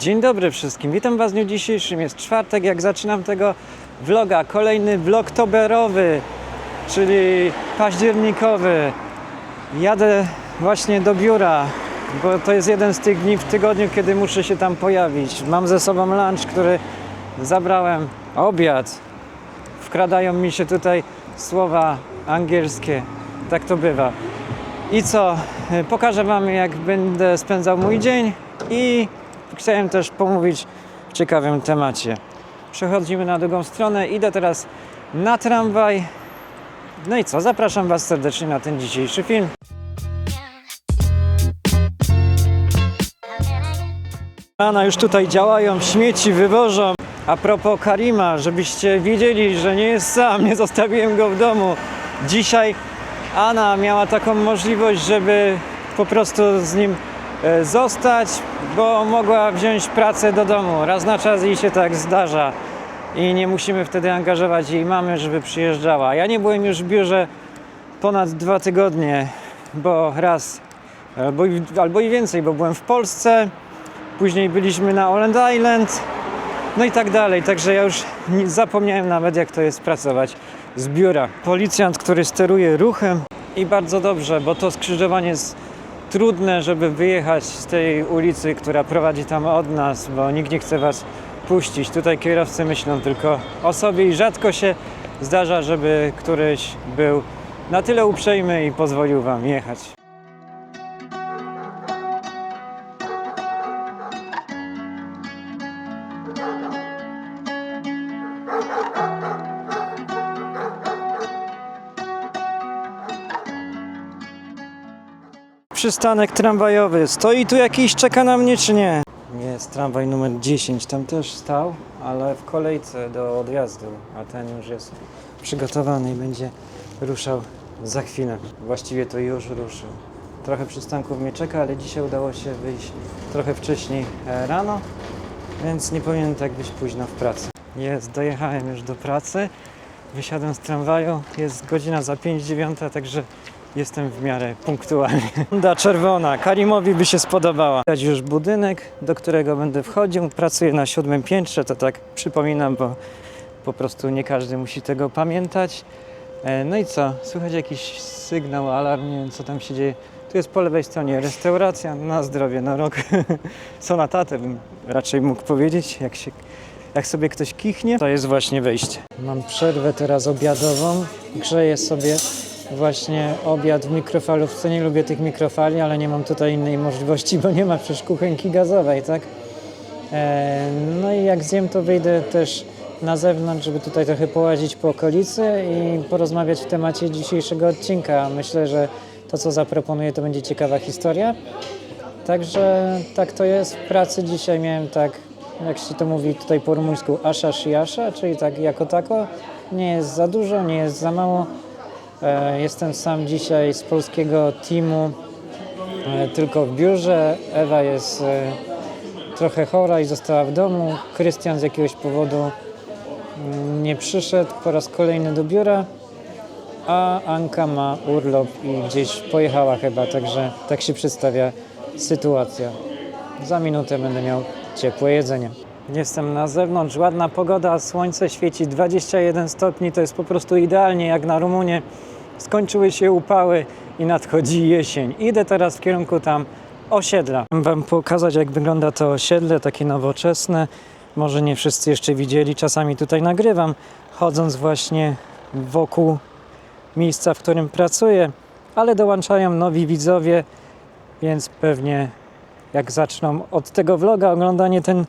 Dzień dobry wszystkim, witam Was w dniu dzisiejszym. Jest czwartek, jak zaczynam tego vloga. Kolejny vlog toberowy, czyli październikowy. Jadę właśnie do biura, bo to jest jeden z tych dni w tygodniu, kiedy muszę się tam pojawić. Mam ze sobą lunch, który zabrałem, obiad. Wkradają mi się tutaj słowa angielskie. Tak to bywa. I co? Pokażę Wam, jak będę spędzał mój dzień i chciałem też pomówić w ciekawym temacie. Przechodzimy na drugą stronę. Idę teraz na tramwaj. No i co? Zapraszam Was serdecznie na ten dzisiejszy film. Rana już tutaj działają, śmieci wywożą. A propos Karima, żebyście wiedzieli, że nie jest sam, nie zostawiłem go w domu. Dzisiaj Anna miała taką możliwość, żeby po prostu z nim zostać, bo mogła wziąć pracę do domu. Raz na czas jej się tak zdarza i nie musimy wtedy angażować jej mamy, żeby przyjeżdżała. Ja nie byłem już w biurze ponad dwa tygodnie, bo raz albo albo i więcej, bo byłem w Polsce, później byliśmy na Holland Island, no i tak dalej. Także ja już zapomniałem nawet, jak to jest pracować z biura. Policjant, który steruje ruchem i bardzo dobrze, bo to skrzyżowanie jest trudne, żeby wyjechać z tej ulicy, która prowadzi tam od nas, bo nikt nie chce was puścić. Tutaj kierowcy myślą tylko o sobie i rzadko się zdarza, żeby któryś był na tyle uprzejmy i pozwolił wam jechać. Przystanek tramwajowy. Stoi tu jakiś, czeka na mnie czy nie? Jest tramwaj numer 10, tam też stał, ale w kolejce do odjazdu, a ten już jest przygotowany i będzie ruszał za chwilę. Właściwie to już ruszył. Trochę przystanków mnie czeka, ale dzisiaj udało się wyjść trochę wcześniej e, rano, więc nie powinien tak być późno w pracy. Jest, dojechałem już do pracy, wysiadłem z tramwaju, jest godzina za 5.09, także Jestem w miarę punktualny. Honda czerwona, Karimowi by się spodobała. Widać już budynek, do którego będę wchodził. Pracuję na siódmym piętrze, to tak przypominam, bo po prostu nie każdy musi tego pamiętać. E, No i co? Słychać jakiś sygnał, alarm, nie wiem co tam się dzieje. Tu jest po lewej stronie restauracja, na zdrowie, na rok. Co na tatę bym raczej mógł powiedzieć, jak, się, jak sobie ktoś kichnie. To jest właśnie wejście. Mam przerwę teraz obiadową, grzeję sobie właśnie obiad w mikrofalówce. Nie lubię tych mikrofali, ale nie mam tutaj innej możliwości, bo nie ma przecież kuchenki gazowej, tak? E, no i jak zjem, to wyjdę też na zewnątrz, żeby tutaj trochę połazić po okolicy i porozmawiać w temacie dzisiejszego odcinka. Myślę, że to, co zaproponuję, to będzie ciekawa historia. Także tak to jest. W pracy dzisiaj miałem tak, jak się to mówi tutaj po rumuńsku, asza shiasza, czyli tak jako tako. Nie jest za dużo, nie jest za mało. E, Jestem sam dzisiaj z polskiego teamu, e, tylko w biurze. Ewa jest e, trochę chora i została w domu. Krystian z jakiegoś powodu mm, nie przyszedł po raz kolejny do biura, a Anka ma urlop i gdzieś pojechała chyba, także tak się przedstawia sytuacja. Za minutę będę miał ciepłe jedzenie. Jestem na zewnątrz, ładna pogoda, słońce świeci 21 stopni, to jest po prostu idealnie jak na Rumunię. Skończyły się upały i nadchodzi jesień. Idę teraz w kierunku tam osiedla. Chcę Wam pokazać jak wygląda to osiedle, takie nowoczesne. Może nie wszyscy jeszcze widzieli, czasami tutaj nagrywam, chodząc właśnie wokół miejsca, w którym pracuję, ale dołączają nowi widzowie, więc pewnie jak zaczną od tego vloga oglądanie ten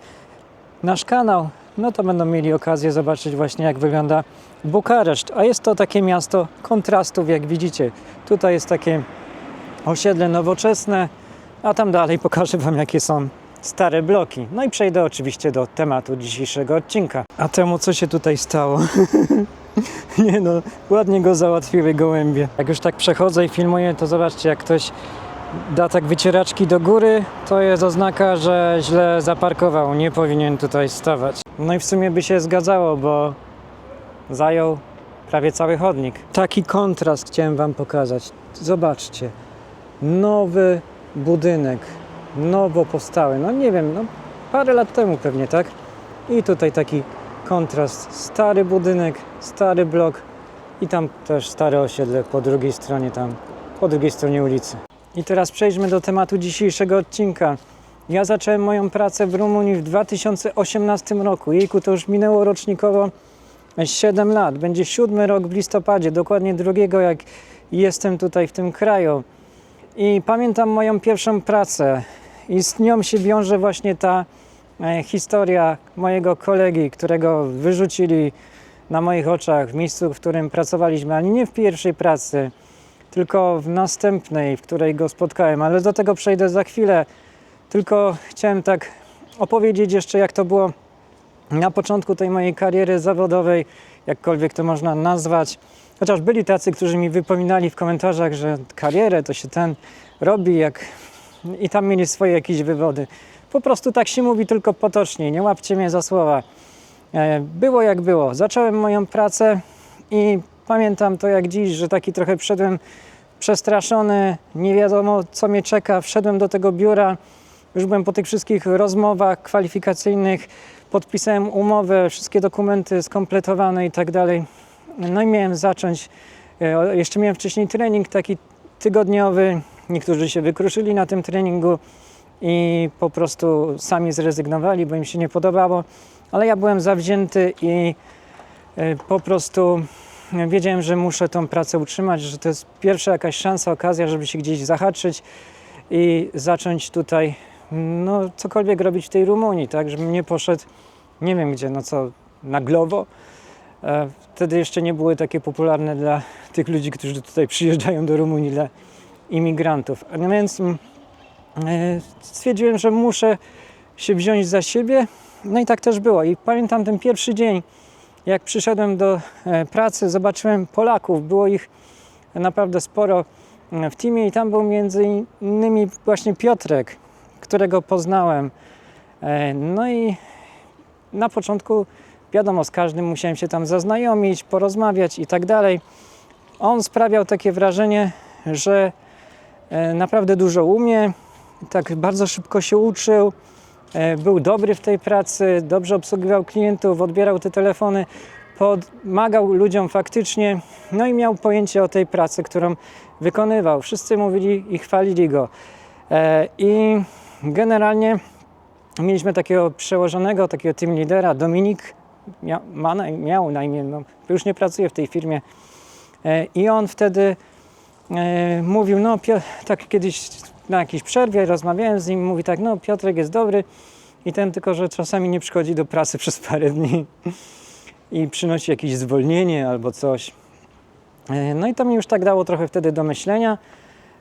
nasz kanał, no to będą mieli okazję zobaczyć właśnie jak wygląda Bukareszt. A jest to takie miasto kontrastów, jak widzicie. Tutaj jest takie osiedle nowoczesne, a tam dalej pokażę Wam jakie są stare bloki. No i przejdę oczywiście do tematu dzisiejszego odcinka. A temu co się tutaj stało? Nie no, ładnie go załatwiły gołębie. Jak już tak przechodzę i filmuję, to zobaczcie jak ktoś da tak wycieraczki do góry, to jest oznaka, że źle zaparkował, nie powinien tutaj stawać. No i w sumie by się zgadzało, bo zajął prawie cały chodnik. Taki kontrast chciałem Wam pokazać. Zobaczcie, nowy budynek, nowo powstały. No nie wiem, no parę lat temu pewnie, tak? I tutaj taki kontrast, stary budynek, stary blok i tam też stare osiedle po drugiej stronie tam, po drugiej stronie ulicy. I teraz przejdźmy do tematu dzisiejszego odcinka. Ja zacząłem moją pracę w Rumunii w 2018 roku. Jejku, to już minęło rocznikowo 7 lat. Będzie siódmy rok w listopadzie, dokładnie drugiego, jak jestem tutaj w tym kraju. I pamiętam moją pierwszą pracę i z nią się wiąże właśnie ta e, historia mojego kolegi, którego wyrzucili na moich oczach w miejscu, w którym pracowaliśmy, ale nie w pierwszej pracy, tylko w następnej, w której go spotkałem, ale do tego przejdę za chwilę. Tylko chciałem tak opowiedzieć jeszcze, jak to było na początku tej mojej kariery zawodowej, jakkolwiek to można nazwać. Chociaż byli tacy, którzy mi wypominali w komentarzach, że karierę to się ten robi, jak i tam mieli swoje jakieś wywody. Po prostu tak się mówi tylko potocznie, nie łapcie mnie za słowa. E, Było jak było. Zacząłem moją pracę i pamiętam to jak dziś, że taki trochę wszedłem przestraszony, nie wiadomo co mnie czeka. Wszedłem do tego biura, już byłem po tych wszystkich rozmowach kwalifikacyjnych, podpisałem umowę, wszystkie dokumenty skompletowane i tak dalej. No i miałem zacząć, e, jeszcze miałem wcześniej trening taki tygodniowy, niektórzy się wykruszyli na tym treningu i po prostu sami zrezygnowali, bo im się nie podobało, ale ja byłem zawzięty i e, po prostu wiedziałem, że muszę tą pracę utrzymać, że to jest pierwsza jakaś szansa, okazja, żeby się gdzieś zahaczyć i zacząć tutaj no, cokolwiek robić w tej Rumunii, tak, żebym nie poszedł nie wiem gdzie, no co, na Globo. E, Wtedy jeszcze nie były takie popularne dla tych ludzi, którzy tutaj przyjeżdżają do Rumunii, dla imigrantów. No więc mm, e, stwierdziłem, że muszę się wziąć za siebie. No i tak też było. I pamiętam ten pierwszy dzień, jak przyszedłem do e, pracy, zobaczyłem Polaków. Było ich naprawdę sporo mm, w teamie i tam był między innymi właśnie Piotrek, którego poznałem. E, No i na początku wiadomo, z każdym musiałem się tam zaznajomić, porozmawiać i tak dalej. On sprawiał takie wrażenie, że e, naprawdę dużo umie, tak bardzo szybko się uczył, e, był dobry w tej pracy, dobrze obsługiwał klientów, odbierał te telefony, pomagał ludziom faktycznie, no i miał pojęcie o tej pracy, którą wykonywał. Wszyscy mówili i chwalili go. E, I generalnie mieliśmy takiego przełożonego, takiego team lidera, Dominik mia, ma, na- miał na imię, no, już nie pracuje w tej firmie. E, I on wtedy e, mówił, no tak kiedyś na jakiejś przerwie rozmawiałem z nim, mówi tak, no Piotrek jest dobry i ten tylko, że czasami nie przychodzi do pracy przez parę dni i przynosi jakieś zwolnienie albo coś. E, No i to mi już tak dało trochę wtedy do myślenia.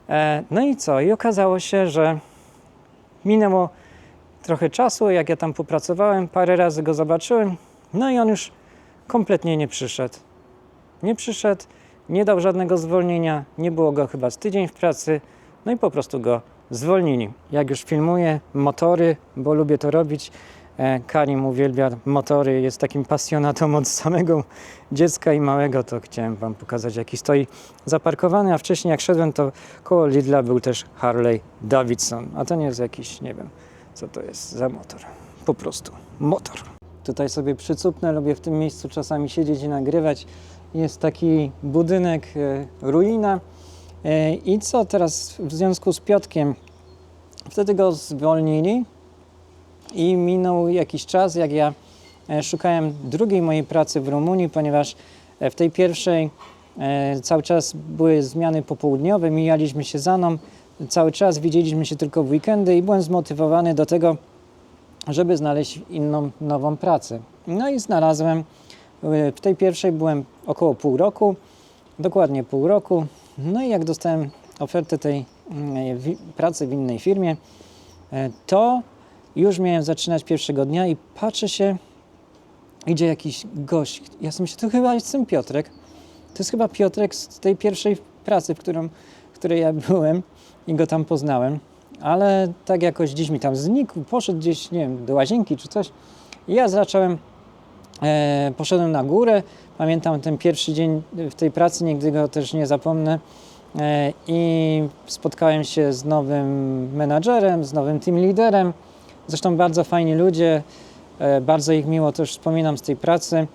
E, No i co? I okazało się, że minęło trochę czasu, jak ja tam popracowałem, parę razy go zobaczyłem, no i on już kompletnie nie przyszedł. Nie przyszedł, nie dał żadnego zwolnienia, nie było go chyba z tydzień w pracy, no i po prostu go zwolnili. Jak już filmuję motory, bo lubię to robić, e, Karim uwielbia motory, jest takim pasjonatą od samego dziecka i małego, to chciałem Wam pokazać, jaki stoi zaparkowany, a wcześniej jak szedłem, to koło Lidla był też Harley Davidson, a to nie jest jakiś, nie wiem, co to jest za motor. Po prostu motor. Tutaj sobie przycupnę, lubię w tym miejscu czasami siedzieć i nagrywać. Jest taki budynek, e, ruina. E, I co teraz w związku z Piotkiem? Wtedy go zwolnili i minął jakiś czas, jak ja e, szukałem drugiej mojej pracy w Rumunii, ponieważ e, w tej pierwszej cały czas były zmiany popołudniowe, mijaliśmy się za mną, cały czas widzieliśmy się tylko w weekendy i byłem zmotywowany do tego, żeby znaleźć inną, nową pracę. No i znalazłem, w tej pierwszej byłem około pół roku, dokładnie pół roku. No i jak dostałem ofertę tej mm, pracy w innej firmie, e, to już miałem zaczynać pierwszego dnia i patrzę się, idzie jakiś gość. Ja sobie myślę, to chyba jest ten Piotrek. To jest chyba Piotrek z tej pierwszej pracy, w, którą, w której ja byłem i go tam poznałem. Ale tak jakoś gdzieś mi tam znikł, poszedł gdzieś, nie wiem, do łazienki czy coś. I ja zacząłem, e, poszedłem na górę. Pamiętam ten pierwszy dzień w tej pracy, nigdy go też nie zapomnę. E, I spotkałem się z nowym menadżerem, z nowym team liderem. Zresztą bardzo fajni ludzie, e, bardzo ich miło też wspominam z tej pracy.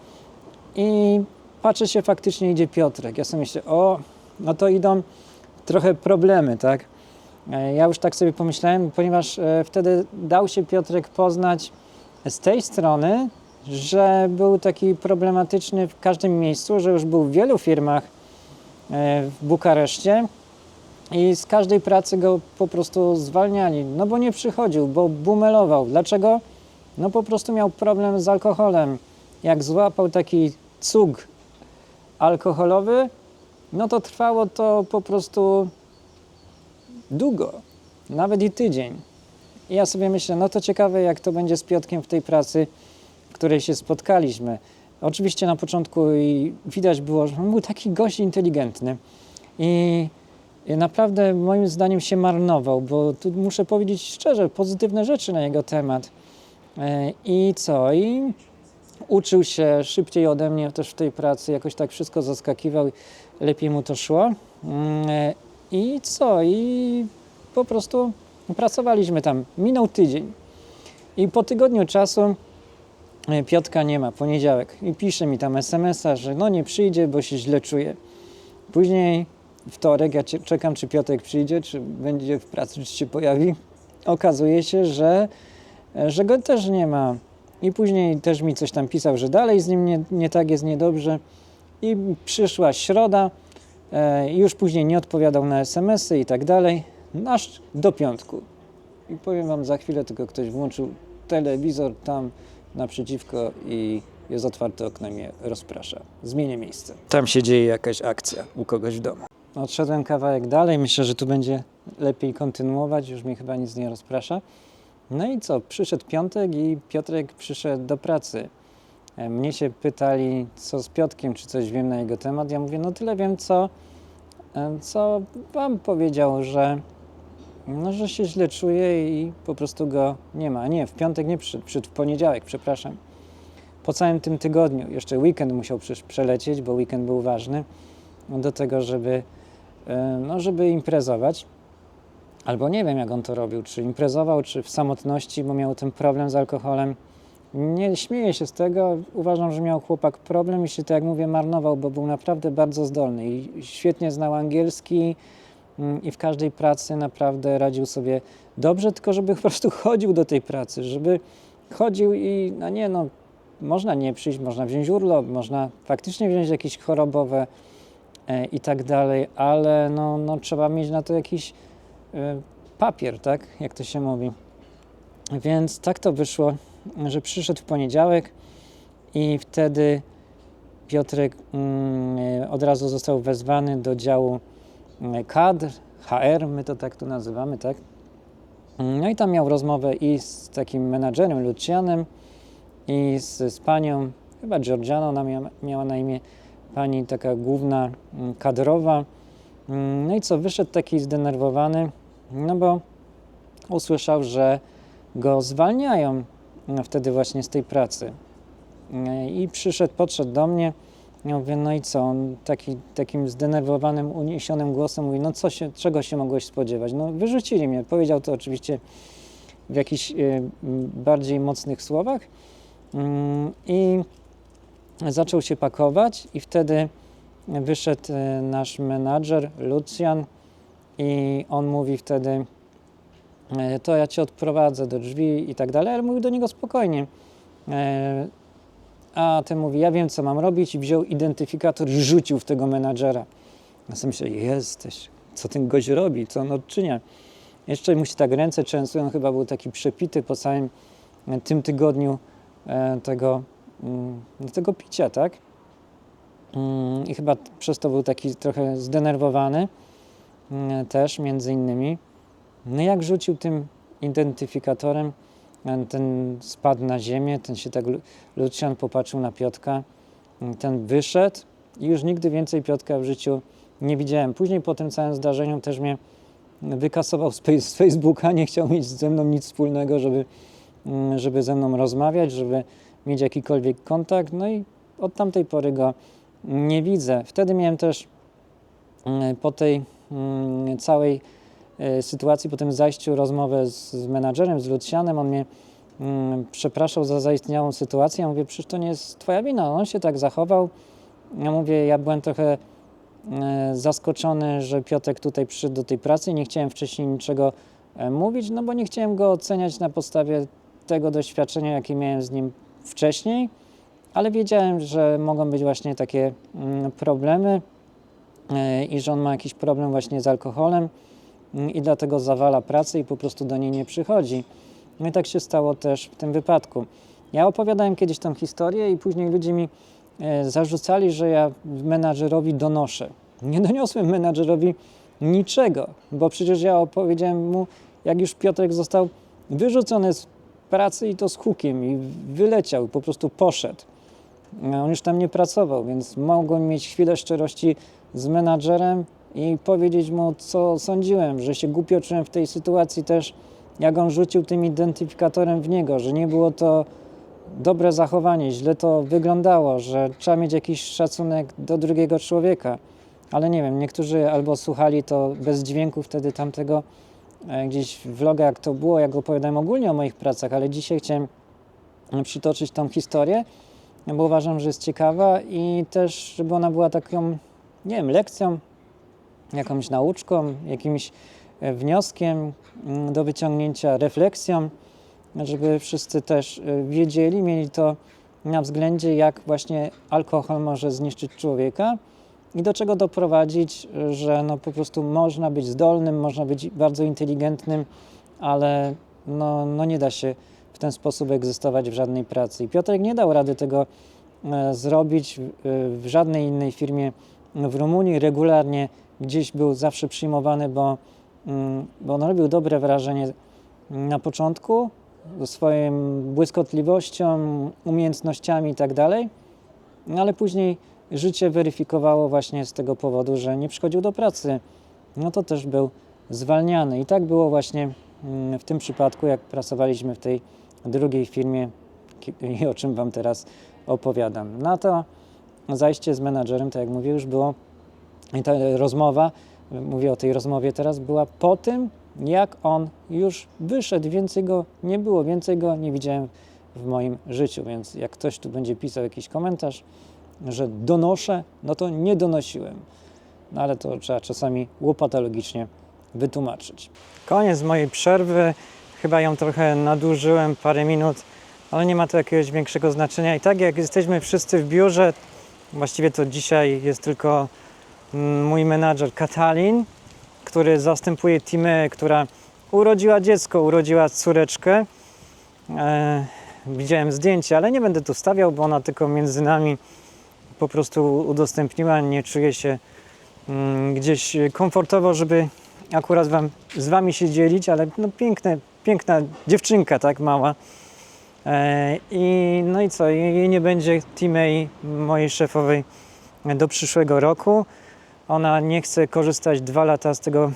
I patrzę się, faktycznie idzie Piotrek. Ja sobie myślę, o, no to idą trochę problemy, tak? E, Ja już tak sobie pomyślałem, ponieważ wtedy dał się Piotrek poznać z tej strony, że był taki problematyczny w każdym miejscu, że już był w wielu firmach e, w Bukareszcie i z każdej pracy go po prostu zwalniali, no bo nie przychodził, bo bumelował. Dlaczego? No po prostu miał problem z alkoholem. Jak złapał taki cug alkoholowy, no to trwało to po prostu długo, nawet i tydzień. I ja sobie myślę, no to ciekawe, jak to będzie z Piotkiem w tej pracy, której się spotkaliśmy. Oczywiście na początku i widać było, że on był taki gość inteligentny i naprawdę moim zdaniem się marnował, bo tu muszę powiedzieć szczerze, pozytywne rzeczy na jego temat. E, I co? I uczył się szybciej ode mnie też w tej pracy, jakoś tak wszystko zaskakiwał, lepiej mu to szło. Mm, e, I co? I po prostu pracowaliśmy tam. Minął tydzień. I po tygodniu czasu Piotka nie ma, poniedziałek. I pisze mi tam SMS-a, że no nie przyjdzie, bo się źle czuje. Później wtorek, ja czekam, czy Piotrek przyjdzie, czy będzie w pracy, czy się pojawi. Okazuje się, że, że go też nie ma. I później też mi coś tam pisał, że dalej z nim nie, nie tak jest niedobrze. I przyszła środa, e, już później nie odpowiadał na SMS-y i tak dalej, aż do piątku. I powiem Wam za chwilę, tylko ktoś włączył telewizor tam naprzeciwko i jest otwarte okno i mnie rozprasza. Zmienię miejsce. Tam się dzieje jakaś akcja u kogoś w domu. Odszedłem kawałek dalej, myślę, że tu będzie lepiej kontynuować, już mnie chyba nic nie rozprasza. No i co, przyszedł piątek i Piotrek przyszedł do pracy. E, Mnie się pytali, co z Piotkiem, czy coś wiem na jego temat. Ja mówię, no tyle wiem, co, e, co wam powiedział, że, no, że się źle czuje i po prostu go nie ma. Nie, w piątek nie przyszedł, przyszedł w poniedziałek, przepraszam. Po całym tym tygodniu, jeszcze weekend musiał przelecieć, bo weekend był ważny, do tego, żeby, e, no, żeby imprezować. Albo nie wiem, jak on to robił, czy imprezował, czy w samotności, bo miał ten problem z alkoholem. Nie śmieję się z tego. Uważam, że miał chłopak problem i się, tak jak mówię, marnował, bo był naprawdę bardzo zdolny i świetnie znał angielski i w każdej pracy naprawdę radził sobie dobrze, tylko żeby po prostu chodził do tej pracy, żeby chodził i no nie no, można nie przyjść, można wziąć urlop, można faktycznie wziąć jakieś chorobowe e, i tak dalej, ale no, no trzeba mieć na to jakiś e, papier, tak, jak to się mówi. Więc tak to wyszło, że przyszedł w poniedziałek i wtedy Piotrek mm, e, od razu został wezwany do działu mm, kadr, HR, my to tak tu nazywamy, tak? No i tam miał rozmowę i z takim menadżerem Lucianem i z, z panią, chyba Georgianą, ona miała, miała na imię pani taka główna mm, kadrowa. Mm, No i co, wyszedł taki zdenerwowany, no bo usłyszał, że go zwalniają mm, wtedy właśnie z tej pracy. Mm, I przyszedł, podszedł do mnie, ja mówię, no i co, on taki, takim zdenerwowanym, uniesionym głosem mówi, no co się, czego się mogłeś spodziewać? No wyrzucili mnie. Powiedział to oczywiście w jakichś m, bardziej mocnych słowach Mm, i zaczął się pakować i wtedy wyszedł e, nasz menadżer Lucjan i on mówi wtedy e, to ja cię odprowadzę do drzwi i tak dalej, ale mówił do niego spokojnie. E, A ten mówi, ja wiem co mam robić i wziął identyfikator i rzucił w tego menadżera. Ja sobie myślę, jesteś, co ten gość robi, co on odczynia. Jeszcze mu się tak ręce trzęsły, on chyba był taki przepity po całym e, tym tygodniu e, tego, mm, tego picia, tak? Mm, I chyba przez to był taki trochę zdenerwowany mm, też między innymi. No jak rzucił tym identyfikatorem, ten spadł na ziemię, ten się tak, Lu- Lucjan popatrzył na Piotka, mm, ten wyszedł i już nigdy więcej Piotka w życiu nie widziałem. Później po tym całym zdarzeniu też mnie wykasował z Face- z Facebooka, nie chciał mieć ze mną nic wspólnego, żeby, mm, żeby ze mną rozmawiać, żeby mieć jakikolwiek kontakt. No i od tamtej pory go nie widzę. Wtedy miałem też mm, po tej całej sytuacji, po tym zajściu rozmowę z, z menadżerem, z Lucjanem, on mnie mm, przepraszał za zaistniałą sytuację. Ja mówię, przecież to nie jest twoja wina, on się tak zachował. Ja mówię, ja byłem trochę e, zaskoczony, że Piotek tutaj przyszedł do tej pracy. Nie chciałem wcześniej niczego e, mówić, no bo nie chciałem go oceniać na podstawie tego doświadczenia, jakie miałem z nim wcześniej, ale wiedziałem, że mogą być właśnie takie mm, problemy e, i że on ma jakiś problem właśnie z alkoholem i dlatego zawala pracę i po prostu do niej nie przychodzi. No i tak się stało też w tym wypadku. Ja opowiadałem kiedyś tą historię i później ludzie mi e, zarzucali, że ja menadżerowi donoszę. Nie doniosłem menadżerowi niczego, bo przecież ja opowiedziałem mu, jak już Piotrek został wyrzucony z pracy i to z hukiem i wyleciał, po prostu poszedł. On już tam nie pracował, więc mogłem mieć chwilę szczerości z menadżerem i powiedzieć mu, co sądziłem, że się głupio czułem w tej sytuacji też, jak on rzucił tym identyfikatorem w niego, że nie było to dobre zachowanie, źle to wyglądało, że trzeba mieć jakiś szacunek do drugiego człowieka. Ale nie wiem, niektórzy albo słuchali to bez dźwięku wtedy tamtego e, gdzieś vloga, jak to było, jak opowiadałem ogólnie o moich pracach, ale dzisiaj chciałem e, przytoczyć tą historię, bo uważam, że jest ciekawa i też, żeby ona była taką, nie wiem, lekcją, jakąś nauczką, jakimś e, wnioskiem mm, do wyciągnięcia, refleksją, żeby wszyscy też e, wiedzieli, mieli to na względzie, jak właśnie alkohol może zniszczyć człowieka i do czego doprowadzić, że no po prostu można być zdolnym, można być bardzo inteligentnym, ale no, no nie da się w ten sposób egzystować w żadnej pracy. I Piotrek nie dał rady tego e, zrobić w żadnej innej firmie w Rumunii. Regularnie gdzieś był zawsze przyjmowany, bo, mm, bo on robił dobre wrażenie na początku swoją błyskotliwością, umiejętnościami i tak no ale później życie weryfikowało właśnie z tego powodu, że nie przychodził do pracy. No to też był zwalniany. I tak było właśnie mm, w tym przypadku, jak pracowaliśmy w tej drugiej firmie i o czym Wam teraz opowiadam. Na to zajście z menadżerem, tak jak mówię, już było i ta rozmowa, mówię o tej rozmowie teraz, była po tym, jak on już wyszedł, więcej go nie było, więcej go nie widziałem w moim życiu, więc jak ktoś tu będzie pisał jakiś komentarz, że donoszę, no to nie donosiłem. No ale to trzeba czasami łopatologicznie wytłumaczyć. Koniec mojej przerwy. Chyba ją trochę nadużyłem, parę minut, ale nie ma to jakiegoś większego znaczenia. I tak jak jesteśmy wszyscy w biurze, właściwie to dzisiaj jest tylko mój menadżer Katalin, który zastępuje Timę, która urodziła dziecko, urodziła córeczkę. E, widziałem zdjęcie, ale nie będę tu stawiał, bo ona tylko między nami po prostu udostępniła. Nie czuję się mm, gdzieś komfortowo, żeby akurat wam, z wami się dzielić, ale no piękne, piękna dziewczynka, tak mała. E, I no i co, jej nie będzie Timei, mojej szefowej, do przyszłego roku. Ona nie chce korzystać dwa lata z tego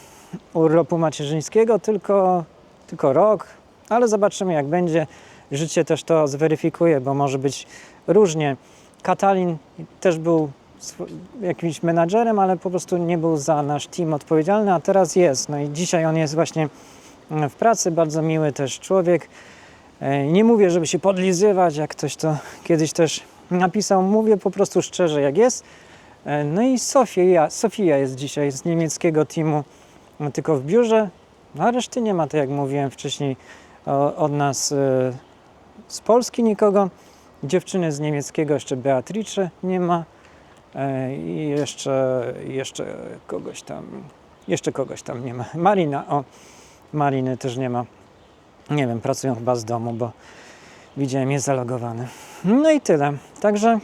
urlopu macierzyńskiego, tylko, tylko rok, ale zobaczymy jak będzie. Życie też to zweryfikuje, bo może być różnie. Katalin też był jakimś menadżerem, ale po prostu nie był za nasz team odpowiedzialny, a teraz jest. No i dzisiaj on jest właśnie mm, w pracy, bardzo miły też człowiek. E, Nie mówię, żeby się podlizywać, jak ktoś to kiedyś też napisał. Mówię po prostu szczerze, jak jest. E, No i Sofia, Sofia jest dzisiaj z niemieckiego teamu, no, tylko w biurze, no, a reszty nie ma, tak jak mówiłem wcześniej, od nas e, z Polski nikogo. Dziewczyny z niemieckiego jeszcze Beatrice nie ma e, i jeszcze, jeszcze kogoś tam, jeszcze kogoś tam nie ma. Marina, o, Mariny też nie ma. Nie wiem, pracują chyba z domu, bo widziałem je zalogowane. No i tyle. Także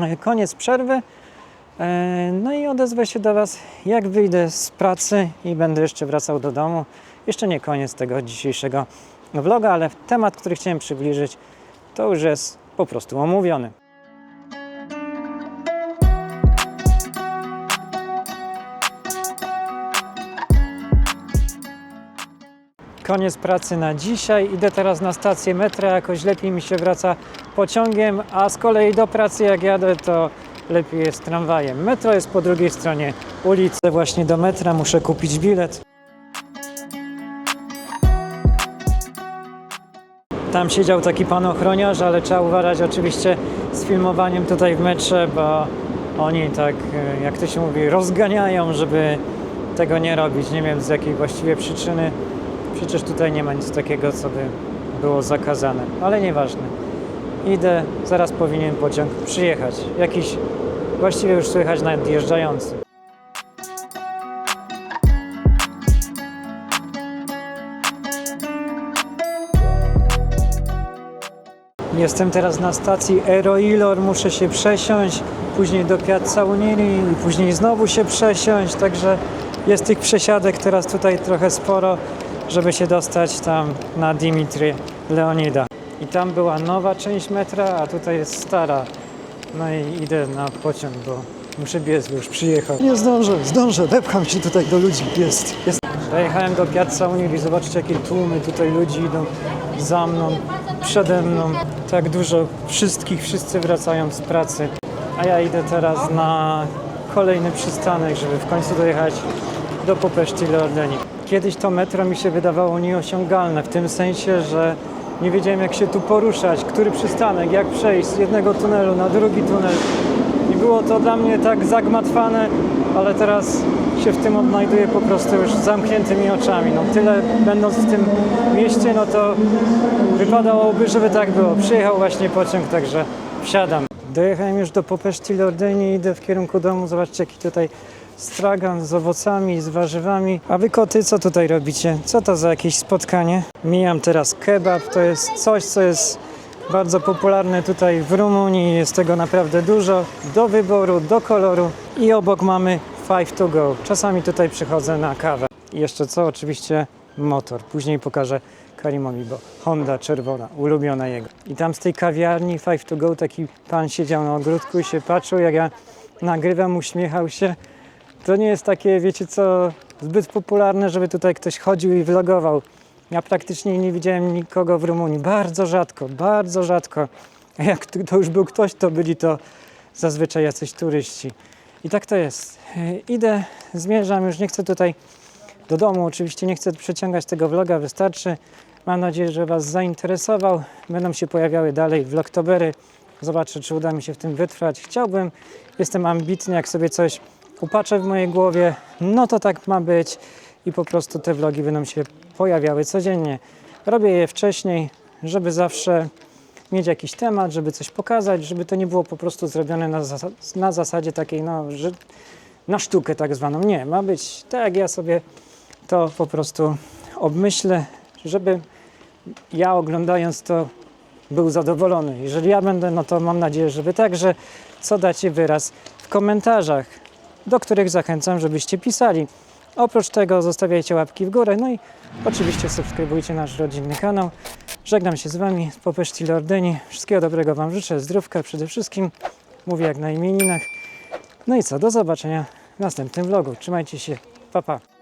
e, koniec przerwy. E, No i odezwę się do Was, jak wyjdę z pracy i będę jeszcze wracał do domu. Jeszcze nie koniec tego dzisiejszego vloga, ale temat, który chciałem przybliżyć, to już jest po prostu omówiony. Koniec pracy na dzisiaj. Idę teraz na stację metra, jakoś lepiej mi się wraca pociągiem, a z kolei do pracy jak jadę, to lepiej jest tramwajem. Metro jest po drugiej stronie ulicy, właśnie do metra muszę kupić bilet. Tam siedział taki pan ochroniarz, ale trzeba uważać oczywiście z filmowaniem tutaj w metrze, bo oni tak, e, jak to się mówi, rozganiają, żeby tego nie robić. Nie wiem z jakiej właściwie przyczyny. Przecież tutaj nie ma nic takiego, co by było zakazane, ale nieważne. Idę, zaraz powinien pociąg przyjechać. Jakiś właściwie już słychać nadjeżdżający. Jestem teraz na stacji Eroilor, muszę się przesiąść, później do Piazza Uniri i później znowu się przesiąść, także jest tych przesiadek teraz tutaj trochę sporo, żeby się dostać tam na Dimitri Leonida. I tam była nowa część metra, a tutaj jest stara. No i idę na pociąg, bo muszę biec, bo już przyjechał. Nie zdążę, zdążę, wepcham się tutaj do ludzi, jest, jest. Dojechałem do Piazza Uniri, zobaczcie jakie tłumy tutaj ludzi idą za mną, przede mną. Tak dużo wszystkich, wszyscy wracają z pracy. A ja idę teraz na kolejny przystanek, żeby w końcu dojechać do Popeszty Leordeni. Kiedyś to metro mi się wydawało nieosiągalne, w tym sensie, że nie wiedziałem jak się tu poruszać, który przystanek, jak przejść z jednego tunelu na drugi tunel. I było to dla mnie tak zagmatwane, ale teraz się w tym odnajduję po prostu już zamkniętymi oczami. No tyle będąc w tym mieście, no to wypadałoby, żeby tak było. Przyjechał właśnie pociąg, także wsiadam. Dojechałem już do Popeszty Lordeni, idę w kierunku domu. Zobaczcie jaki tutaj stragan z owocami, z warzywami. A wy koty, co tutaj robicie? Co to za jakieś spotkanie? Mijam teraz kebab, to jest coś, co jest bardzo popularne tutaj w Rumunii. Jest tego naprawdę dużo, do wyboru, do koloru. I obok mamy Five to go. Czasami tutaj przychodzę na kawę. I jeszcze co? Oczywiście motor. Później pokażę Karimowi, bo Honda czerwona, ulubiona jego. I tam z tej kawiarni Five to go taki pan siedział na ogródku i się patrzył, jak ja nagrywam, uśmiechał się. To nie jest takie, wiecie co, zbyt popularne, żeby tutaj ktoś chodził i vlogował. Ja praktycznie nie widziałem nikogo w Rumunii. Bardzo rzadko, bardzo rzadko. Jak to już był ktoś, to byli to zazwyczaj jacyś turyści. I tak to jest. Yy, Idę, zmierzam, już nie chcę tutaj do domu. Oczywiście nie chcę przeciągać tego vloga, wystarczy. Mam nadzieję, że Was zainteresował. Będą się pojawiały dalej vlogtobery. Zobaczę, czy uda mi się w tym wytrwać. Chciałbym, jestem ambitny, jak sobie coś upatrzę w mojej głowie, no to tak ma być i po prostu te vlogi będą się pojawiały codziennie. Robię je wcześniej, żeby zawsze mieć jakiś temat, żeby coś pokazać, żeby to nie było po prostu zrobione na, zas- na zasadzie takiej, no, że na sztukę tak zwaną. Nie, ma być tak, ja sobie to po prostu obmyślę, żeby ja oglądając to był zadowolony. Jeżeli ja będę, no to mam nadzieję, że także, co dacie wyraz w komentarzach, do których zachęcam, żebyście pisali. Oprócz tego zostawiajcie łapki w górę, no i oczywiście subskrybujcie nasz rodzinny kanał. Żegnam się z Wami Popeszci Lordeni. Wszystkiego dobrego Wam życzę, zdrówka przede wszystkim. Mówię jak na imieninach. No i co, do zobaczenia w następnym vlogu. Trzymajcie się, pa pa.